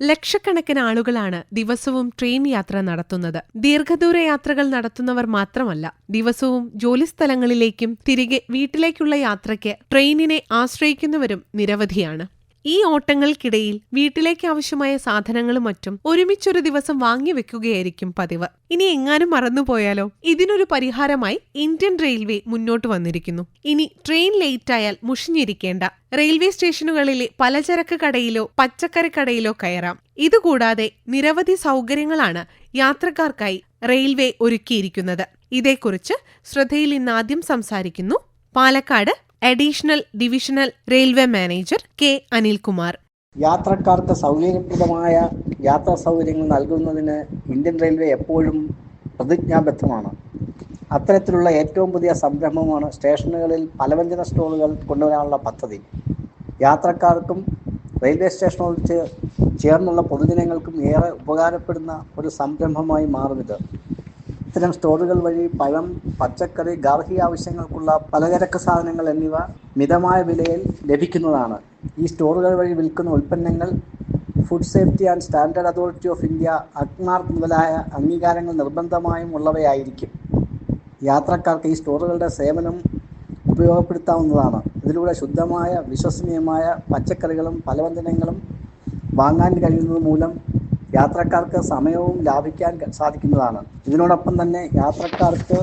ലക്ഷക്കണക്കിന് ആളുകളാണ് ദിവസവും ട്രെയിൻ യാത്ര നടത്തുന്നത്. ദീർഘദൂര യാത്രകൾ നടത്തുന്നവർ മാത്രമല്ല ദിവസവും ജോലിസ്ഥലങ്ങളിലേക്കും തിരികെ വീട്ടിലേക്കുള്ള യാത്രയ്ക്ക് ട്രെയിനിനെ ആശ്രയിക്കുന്നവരും നിരവധിയാണ്. ഈ ഓട്ടങ്ങൾക്കിടയിൽ വീട്ടിലേക്ക് ആവശ്യമായ സാധനങ്ങളും മറ്റും ഒരുമിച്ചൊരു ദിവസം വാങ്ങി വെക്കുകയായിരിക്കും പതിവ്. ഇനി എങ്ങാനും മറന്നുപോയാലോ ഇതിനൊരു പരിഹാരമായി ഇന്ത്യൻ റെയിൽവേ മുന്നോട്ട് വന്നിരിക്കുന്നു. ഇനി ട്രെയിൻ ലേറ്റായാൽ മുഷിഞ്ഞിരിക്കേണ്ട. റെയിൽവേ സ്റ്റേഷനുകളിലെ പലചരക്ക് കടയിലോ പച്ചക്കറി കടയിലോ കയറാം. ഇതുകൂടാതെ നിരവധി സൗകര്യങ്ങളാണ് യാത്രക്കാർക്കായി റെയിൽവേ ഒരുക്കിയിരിക്കുന്നത്. ഇതേക്കുറിച്ച് ശ്രദ്ധയിൽ ഇന്നാദ്യം സംസാരിക്കുന്നു Palakkad additional divisional railway manager K Anilkumar. യാത്രക്കാർക്ക് സൗകര്യപ്രദമായ യാത്രാ സൗകര്യങ്ങൾ നൽകുന്നതിന് ഇന്ത്യൻ റെയിൽവേ എപ്പോഴും പ്രതിജ്ഞാബദ്ധമാണ്. അത്തരത്തിലുള്ള ഏറ്റവും പുതിയ സംരംഭമാണ് സ്റ്റേഷനുകളിൽ പലവ്യഞ്ജന സ്റ്റോളുകൾ കൊണ്ടുവരാനുള്ള പദ്ധതി. യാത്രക്കാർക്കും റെയിൽവേ സ്റ്റേഷനോട് ചേർന്നുള്ള പൊതുജനങ്ങൾക്കും ഏറെ ഉപകാരപ്പെടുന്ന ഒരു സംരംഭമായി മാറുമിത് ഇത്തരം സ്റ്റോറുകൾ വഴി പഴം പച്ചക്കറി ഗാർഹിക ആവശ്യങ്ങൾക്കുള്ള പലചരക്ക് സാധനങ്ങൾ എന്നിവ മിതമായ വിലയിൽ ലഭിക്കുന്നതാണ്. ഈ സ്റ്റോറുകൾ വഴി വിൽക്കുന്ന ഉൽപ്പന്നങ്ങൾ food safety and standard authority of India Agmark മുതലായ അംഗീകാരങ്ങൾ നിർബന്ധമായും ഉള്ളവയായിരിക്കും. യാത്രക്കാർക്ക് ഈ സ്റ്റോറുകളുടെ സേവനം ഉപയോഗപ്പെടുത്താവുന്നതാണ്. ഇതിലൂടെ ശുദ്ധമായ വിശ്വസനീയമായ പച്ചക്കറികളും പലവ്യഞ്ജനങ്ങളും വാങ്ങാൻ കഴിയുന്നത് മൂലം യാത്രക്കാർക്ക് സമയവും ലാഭിക്കാൻ സാധിക്കുന്നതാണ്. ഇതിനോടൊപ്പം തന്നെ യാത്രക്കാർക്ക്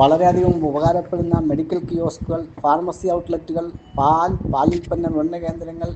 വളരെയധികം ഉപകാരപ്പെടുന്ന മെഡിക്കൽ കിയോസ്കുകൾ ഫാർമസി ഔട്ട്ലെറ്റുകൾ പാൽ പാലുൽപ്പന്ന വിപണന കേന്ദ്രങ്ങൾ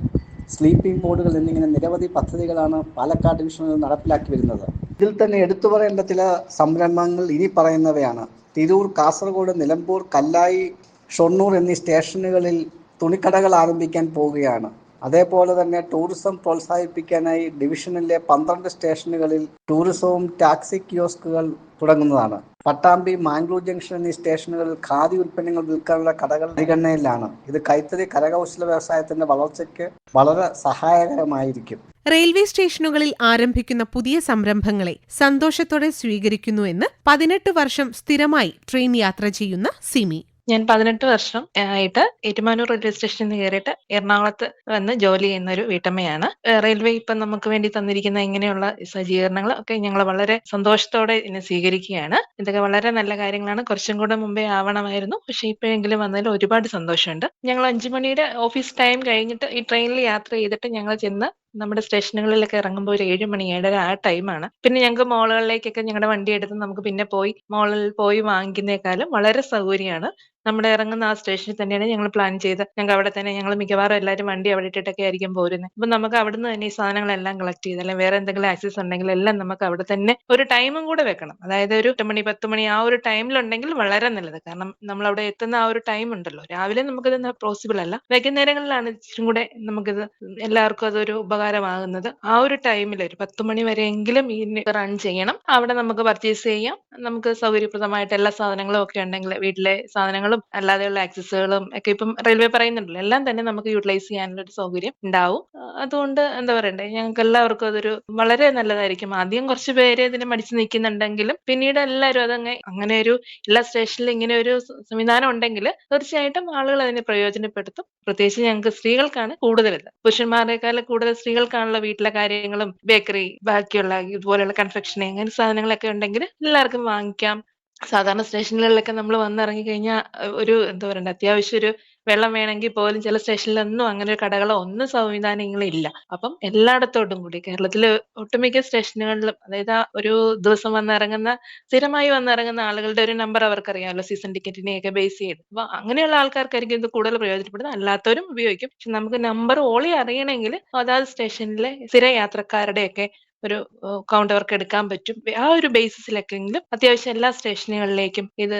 സ്ലീപ്പിംഗ് ബോർഡുകൾ എന്നിങ്ങനെ നിരവധി പദ്ധതികളാണ് പാലക്കാട് ഡിവിഷനിൽ നടപ്പിലാക്കി വരുന്നത്. ഇതിൽ തന്നെ എടുത്തു പറയേണ്ട ചില സംരംഭങ്ങൾ ഇനി പറയുന്നവയാണ്. തിരൂർ കാസർഗോഡ് നിലമ്പൂർ കല്ലായി ഷൊർണൂർ എന്നീ സ്റ്റേഷനുകളിൽ തുണിക്കടകൾ ആരംഭിക്കാൻ പോവുകയാണ്. അതേപോലെ തന്നെ ടൂറിസം പ്രോത്സാഹിപ്പിക്കാനായി ഡിവിഷനിലെ പന്ത്രണ്ട് സ്റ്റേഷനുകളിൽ ടൂറിസവും ടാക്സി കിയോസ്കുകൾ തുടങ്ങുന്നതാണ്. പട്ടാമ്പി മാംഗ്ലൂർ ജംഗ്ഷൻ എന്നീ സ്റ്റേഷനുകളിൽ ഖാദി ഉൽപ്പന്നങ്ങൾ വിൽക്കാനുള്ള കടകൾ പരിഗണനയിലാണ്. ഇത് കൈത്തറി കരകൗശല വ്യവസായത്തിന്റെ വളർച്ചയ്ക്ക് വളരെ സഹായകരമായിരിക്കും. റെയിൽവേ സ്റ്റേഷനുകളിൽ ആരംഭിക്കുന്ന പുതിയ സംരംഭങ്ങളെ സന്തോഷത്തോടെ സ്വീകരിക്കുന്നു എന്ന് പതിനെട്ട് വർഷം സ്ഥിരമായി ട്രെയിൻ യാത്ര ചെയ്യുന്ന സിമി. ഞാൻ പതിനെട്ട് വർഷം ആയിട്ട് ഏറ്റുമാനൂർ റെയിൽവേ സ്റ്റേഷനിൽ നിന്ന് കയറിയിട്ട് എറണാകുളത്ത് വന്ന് ജോലി ചെയ്യുന്ന ഒരു വീട്ടമ്മയാണ് റെയിൽവേ ഇപ്പം നമുക്ക് വേണ്ടി തന്നിരിക്കുന്ന ഇങ്ങനെയുള്ള സജ്ജീകരണങ്ങൾ ഒക്കെ ഞങ്ങൾ വളരെ സന്തോഷത്തോടെ ഇതിനെ സ്വീകരിക്കുകയാണ്. ഇതൊക്കെ വളരെ നല്ല കാര്യങ്ങളാണ്. കുറച്ചും കൂടെ മുമ്പേ ആവണമായിരുന്നു. പക്ഷേ ഇപ്പോഴെങ്കിലും വന്നതിൽ ഒരുപാട് സന്തോഷമുണ്ട്. ഞങ്ങൾ അഞ്ചു മണിയുടെ ഓഫീസ് ടൈം കഴിഞ്ഞിട്ട് ഈ ട്രെയിനിൽ യാത്ര ചെയ്തിട്ട് ഞങ്ങൾ ചെന്ന് നമ്മുടെ സ്റ്റേഷനുകളിലൊക്കെ ഇറങ്ങുമ്പോൾ ഒരു ഏഴ് മണി ഏഴര ആ ടൈമാണ്. പിന്നെ ഞങ്ങൾക്ക് മോളുകളിലേക്കൊക്കെ ഞങ്ങളുടെ വണ്ടി എടുത്ത് നമുക്ക് പിന്നെ പോയി മോളിൽ പോയി വാങ്ങിക്കുന്നേക്കാളും വളരെ സൗകര്യമാണ്. നമ്മുടെ ഇറങ്ങുന്ന ആ സ്റ്റേഷനിൽ തന്നെയാണ് ഞങ്ങൾ പ്ലാൻ ചെയ്ത് ഞങ്ങൾ അവിടെ തന്നെ ഞങ്ങൾ മിക്കവാറും എല്ലാവരും വണ്ടി അവിടെ ഇട്ടിട്ടൊക്കെ ആയിരിക്കും പോരുന്നത് അപ്പൊ നമുക്ക് അവിടുന്ന് തന്നെ ഈ സാധനങ്ങളെല്ലാം കളക്ട് ചെയ്ത് അല്ലെങ്കിൽ വേറെ എന്തെങ്കിലും ആക്സസ് ഉണ്ടെങ്കിൽ എല്ലാം നമുക്ക് അവിടെ തന്നെ ഒരു ടൈമും കൂടെ വെക്കണം. അതായത് ഒരു എട്ട് മണി പത്ത് മണി ആ ഒരു ടൈമിലുണ്ടെങ്കിൽ വളരെ നല്ലത്. കാരണം നമ്മൾ അവിടെ എത്തുന്ന ആ ഒരു ടൈം ഉണ്ടല്ലോ. രാവിലെ നമുക്കിത് പോസിബിൾ അല്ല. വൈകുന്നേരങ്ങളിലാണ് ഇച്ചിരി കൂടെ നമുക്കിത് എല്ലാവർക്കും അതൊരു ഉപകാരമാകുന്നത്. ആ ഒരു ടൈമിൽ ഒരു പത്ത് മണി വരെയെങ്കിലും ഈ റൺ ചെയ്യണം. അവിടെ നമുക്ക് പർച്ചേസ് ചെയ്യാം. നമുക്ക് സൗകര്യപ്രദമായിട്ട് എല്ലാ സാധനങ്ങളും ഒക്കെ ഉണ്ടെങ്കിൽ വീട്ടിലെ സാധനങ്ങളും അല്ലാതെയുള്ള ആക്സസുകളും ഒക്കെ ഇപ്പം റെയിൽവേ പറയുന്നുണ്ടല്ലോ. എല്ലാം തന്നെ നമുക്ക് യൂട്ടിലൈസ് ചെയ്യാനുള്ള ഒരു സൗകര്യം ഉണ്ടാവും. അതുകൊണ്ട് എന്താ പറയണ്ടേ? ഞങ്ങൾക്ക് എല്ലാവർക്കും അതൊരു വളരെ നല്ലതായിരിക്കും. ആദ്യം കുറച്ച് പേര് ഇതിനെ മടിച്ചു നിൽക്കുന്നുണ്ടെങ്കിലും പിന്നീട് എല്ലാവരും അതങ്ങ് അങ്ങനെ ഒരു എല്ലാ സ്റ്റേഷനിലും ഇങ്ങനെ ഒരു സംവിധാനം ഉണ്ടെങ്കിൽ തീർച്ചയായിട്ടും ആളുകൾ അതിനെ പ്രയോജനപ്പെടുത്തും. പ്രത്യേകിച്ച് ഞങ്ങൾക്ക് സ്ത്രീകൾക്കാണ് കൂടുതൽ പുരുഷന്മാരെക്കാൾ കൂടുതൽ സ്ത്രീകൾക്കാണുള്ള വീട്ടിലെ കാര്യങ്ങളും ബേക്കറി ബാക്കിയുള്ള ഇതുപോലെയുള്ള കൺഫെക്ഷനിങ് അങ്ങനെ സാധനങ്ങളൊക്കെ ഉണ്ടെങ്കിൽ എല്ലാവർക്കും വാങ്ങിക്കാം. സാധാരണ സ്റ്റേഷനുകളിലൊക്കെ നമ്മൾ വന്നിറങ്ങി കഴിഞ്ഞാൽ ഒരു എന്താ പറയണ്ട അത്യാവശ്യം ഒരു വെള്ളം വേണമെങ്കിൽ പോലും ചില സ്റ്റേഷനിലൊന്നും അങ്ങനെ കടകളോ ഒന്നും സംവിധാനങ്ങളും ഇല്ല അപ്പം എല്ലായിടത്തോട്ടും കൂടി കേരളത്തിലെ ഒട്ടുമിക്ക സ്റ്റേഷനുകളിലും അതായത് ആ ഒരു ദിവസം വന്നിറങ്ങുന്ന സ്ഥിരമായി വന്നിറങ്ങുന്ന ആളുകളുടെ ഒരു നമ്പർ അവർക്കറിയാമല്ലോ സീസൺ ടിക്കറ്റിനെയൊക്കെ ബേസ് ചെയ്ത്. അപ്പൊ അങ്ങനെയുള്ള ആൾക്കാർക്കായിരിക്കും ഇത് കൂടുതൽ പ്രയോജനപ്പെടുന്നത്. അല്ലാത്തവരും ഉപയോഗിക്കും. പക്ഷെ നമുക്ക് നമ്പർ ഓളി അറിയണമെങ്കിൽ അതാത് സ്റ്റേഷനിലെ സ്ഥിര യാത്രക്കാരുടെയൊക്കെ ഒരു കൗണ്ട് വർക്ക് എടുക്കാൻ പറ്റും. ആ ഒരു ബേസിസിലൊക്കെങ്കിലും അത്യാവശ്യം എല്ലാ സ്റ്റേഷനുകളിലേക്കും ഇത്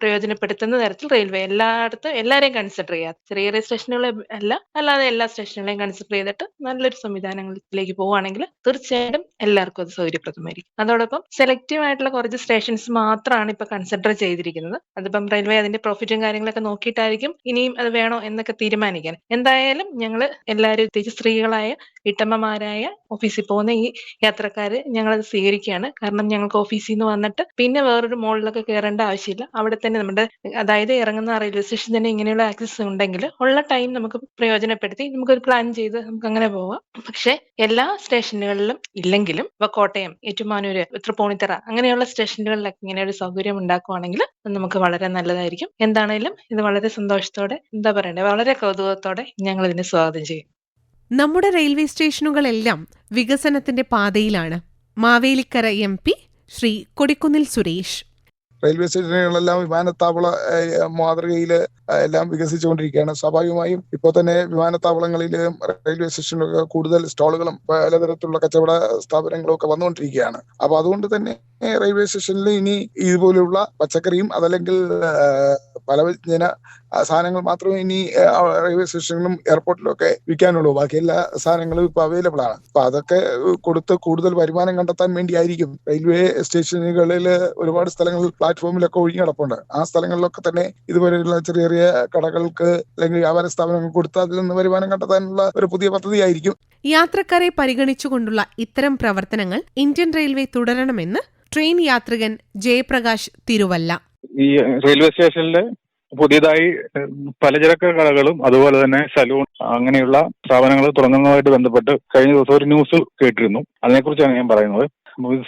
പ്രയോജനപ്പെടുത്തുന്ന തരത്തിൽ റെയിൽവേ എല്ലായിടത്തും എല്ലാവരെയും കൺസിഡർ ചെയ്യാം. ചെറിയ ചെറിയ സ്റ്റേഷനുകളെ അല്ല അല്ലാതെ എല്ലാ സ്റ്റേഷനുകളെയും കൺസിഡർ ചെയ്തിട്ട് നല്ലൊരു സംവിധാനങ്ങളിലേക്ക് പോവുകയാണെങ്കിൽ തീർച്ചയായിട്ടും എല്ലാവർക്കും അത് സൗകര്യപ്രദമായിരിക്കും. അതോടൊപ്പം സെലക്റ്റീവ് ആയിട്ടുള്ള കുറച്ച് സ്റ്റേഷൻസ് മാത്രമാണ് ഇപ്പൊ കൺസിഡർ ചെയ്തിരിക്കുന്നത്. അതിപ്പം റെയിൽവേ അതിന്റെ പ്രോഫിറ്റും കാര്യങ്ങളൊക്കെ നോക്കിയിട്ടായിരിക്കും ഇനിയും അത് വേണോ എന്നൊക്കെ തീരുമാനിക്കാൻ. എന്തായാലും ഞങ്ങൾ എല്ലാവരും പ്രത്യേകിച്ച് സ്ത്രീകളായ വീട്ടമ്മമാരായ ഓഫീസിൽ പോകുന്ന ഈ യാത്രക്കാര് ഞങ്ങളത് സ്വീകരിക്കുകയാണ്. കാരണം ഞങ്ങൾക്ക് ഓഫീസിൽ നിന്ന് വന്നിട്ട് പിന്നെ വേറൊരു മോളിലൊക്കെ കയറേണ്ട ആവശ്യമില്ല. അവിടെ തന്നെ നമ്മുടെ അതായത് ഇറങ്ങുന്ന റെയിൽവേ സ്റ്റേഷൻ തന്നെ ഇങ്ങനെയുള്ള ആക്സസ് ഉണ്ടെങ്കിൽ ഉള്ള ടൈം നമുക്ക് പ്രയോജനപ്പെടുത്തി നമുക്കൊരു പ്ലാൻ ചെയ്ത് നമുക്ക് അങ്ങനെ പോവാം. പക്ഷെ എല്ലാ സ്റ്റേഷനുകളിലും ഇല്ലെങ്കിലും ഇപ്പൊ കോട്ടയം ഏറ്റുമാനൂര് തൃപ്പൂണിത്തറ അങ്ങനെയുള്ള സ്റ്റേഷനുകളിലൊക്കെ ഇങ്ങനെ ഒരു സൗകര്യം ഉണ്ടാക്കുവാണെങ്കിൽ നമുക്ക് വളരെ നല്ലതായിരിക്കും. എന്താണേലും ഇത് വളരെ സന്തോഷത്തോടെ എന്താ പറയണ്ടേ വളരെ കൗതുകത്തോടെ ഞങ്ങൾ ഇതിനെ സ്വാഗതം ചെയ്യും. നമ്മുടെ റെയിൽവേ സ്റ്റേഷനുകളെല്ലാം വികസനത്തിന്റെ പാതയിലാണ്. Mavelikara M P Shri Kodikunnil Suresh. Railway സ്റ്റേഷനുകളെല്ലാം വിമാനത്താവള മാതൃകയിൽ എല്ലാം വികസിച്ചുകൊണ്ടിരിക്കുകയാണ്. സ്വാഭാവികമായും ഇപ്പോൾ തന്നെ വിമാനത്താവളങ്ങളിലും റെയിൽവേ സ്റ്റേഷനിലൊക്കെ കൂടുതൽ സ്റ്റാളുകളും പലതരത്തിലുള്ള കച്ചവട സ്ഥാപനങ്ങളും ഒക്കെ വന്നുകൊണ്ടിരിക്കുകയാണ്. അപ്പൊ അതുകൊണ്ട് തന്നെ റെയിൽവേ സ്റ്റേഷനിൽ ഇനി ഇതുപോലെയുള്ള പച്ചക്കറിയും അതല്ലെങ്കിൽ പലവ്യഞ്ജന ജന സാധനങ്ങൾ മാത്രമേ ഇനി റെയിൽവേ സ്റ്റേഷനിലും എയർപോർട്ടിലും ഒക്കെ വിൽക്കാനുള്ളൂ. ബാക്കി എല്ലാ സാധനങ്ങളും ഇപ്പൊ അവൈലബിൾ ആണ്. അപ്പൊ അതൊക്കെ കൊടുത്ത് കൂടുതൽ വരുമാനം കണ്ടെത്താൻ വേണ്ടിയായിരിക്കും. റെയിൽവേ സ്റ്റേഷനുകളിൽ ഒരുപാട് സ്ഥലങ്ങൾ പ്ലാറ്റ്ഫോമിലൊക്കെ ഒഴിഞ്ഞു കിടപ്പുണ്ട്. ആ സ്ഥലങ്ങളിലൊക്കെ തന്നെ ഇതുപോലെയുള്ള ചെറിയ ചെറിയ കടകൾക്ക് അല്ലെങ്കിൽ വ്യാപാര സ്ഥാപനങ്ങൾ കൊടുത്ത് അതിൽ നിന്ന് വരുമാനം കണ്ടെത്താനുള്ള ഒരു പുതിയ പദ്ധതിയായിരിക്കും. യാത്രക്കാരെ പരിഗണിച്ചുകൊണ്ടുള്ള ഇത്തരം പ്രവർത്തനങ്ങൾ ഇന്ത്യൻ റെയിൽവേ തുടരണമെന്ന് ട്രെയിൻ യാത്രികൻ ജയപ്രകാശ് തിരുവല്ല. ഈ റെയിൽവേ സ്റ്റേഷനിൽ പുതിയതായി പലചരക്ക് കടകളും അതുപോലെ തന്നെ സലൂൺ അങ്ങനെയുള്ള സ്ഥാപനങ്ങൾ തുടങ്ങുന്നതുമായിട്ട് ബന്ധപ്പെട്ട് കഴിഞ്ഞ ദിവസം ഒരു ന്യൂസ് കേട്ടിരുന്നു. അതിനെക്കുറിച്ചാണ് ഞാൻ പറയുന്നത്.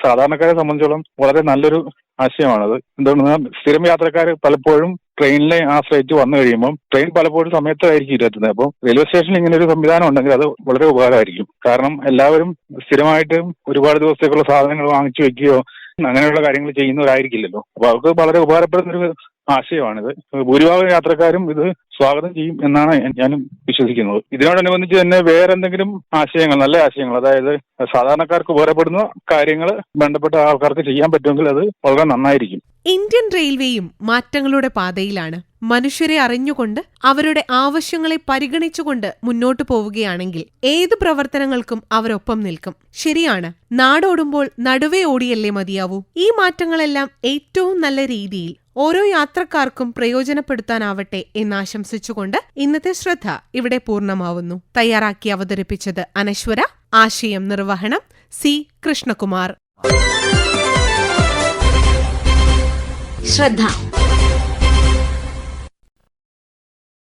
സാധാരണക്കാരെ സംബന്ധിച്ചോളം വളരെ നല്ലൊരു ആശയമാണത്. എന്തുകൊണ്ടെന്നാൽ സ്ഥിരം യാത്രക്കാർ പലപ്പോഴും ട്രെയിനിനെ ആശ്രയിച്ച് വന്നു കഴിയുമ്പോൾ ട്രെയിൻ പലപ്പോഴും സമയത്തായിരിക്കും ഇരുത്തുന്നത് അപ്പോൾ റെയിൽവേ സ്റ്റേഷനിൽ ഇങ്ങനെ ഒരു സംവിധാനം ഉണ്ടെങ്കിൽ അത് വളരെ ഉപകാരമായിരിക്കും. കാരണം എല്ലാവരും സ്ഥിരമായിട്ട് ഒരുപാട് ദിവസത്തേക്കുള്ള സാധനങ്ങൾ വാങ്ങിച്ചു വെക്കുകയോ അങ്ങനെയുള്ള കാര്യങ്ങൾ ചെയ്യുന്നവരായിരിക്കില്ലല്ലോ. അപ്പൊ അവർക്ക് വളരെ ഉപകാരപ്പെടുന്ന ഒരു ആശയമാണിത്. ഭൂരിഭാഗം യാത്രക്കാരും ഇത് സ്വാഗതം ചെയ്യും എന്നാണ് ഞാനും വിശ്വസിക്കുന്നത്. ഇതിനോടനുബന്ധിച്ച് തന്നെ വേറെ എന്തെങ്കിലും ആശയങ്ങൾ നല്ല ആശയങ്ങൾ അതായത് സാധാരണക്കാർക്ക് ഉപകാരപ്പെടുന്ന കാര്യങ്ങൾ ബന്ധപ്പെട്ട ആൾക്കാർക്ക് ചെയ്യാൻ പറ്റുമെങ്കിൽ അത് വളരെ നന്നായിരിക്കും. ഇന്ത്യൻ റെയിൽവേയും മാറ്റങ്ങളുടെ പാതയിലാണ്. മനുഷ്യരെ അറിഞ്ഞുകൊണ്ട് അവരുടെ ആവശ്യങ്ങളെ പരിഗണിച്ചുകൊണ്ട് മുന്നോട്ടു പോവുകയാണെങ്കിൽ ഏത് പ്രവർത്തനങ്ങൾക്കും അവരൊപ്പം നിൽക്കും. ശരിയാണ് നാടോടുമ്പോൾ നടുവേ ഓടിയല്ലേ മതിയാവൂ? ഈ മാറ്റങ്ങളെല്ലാം ഏറ്റവും നല്ല രീതിയിൽ ഓരോ യാത്രക്കാർക്കും പ്രയോജനപ്പെടുത്താനാവട്ടെ എന്നാശംസിച്ചുകൊണ്ട് ഇന്നത്തെ ശ്രദ്ധ ഇവിടെ പൂർണമാവുന്നു. തയ്യാറാക്കി അവതരിപ്പിച്ചത് അനശ്വര ആശയം നിർവഹണം സി കൃഷ്ണകുമാർ. ശ്രദ്ധ.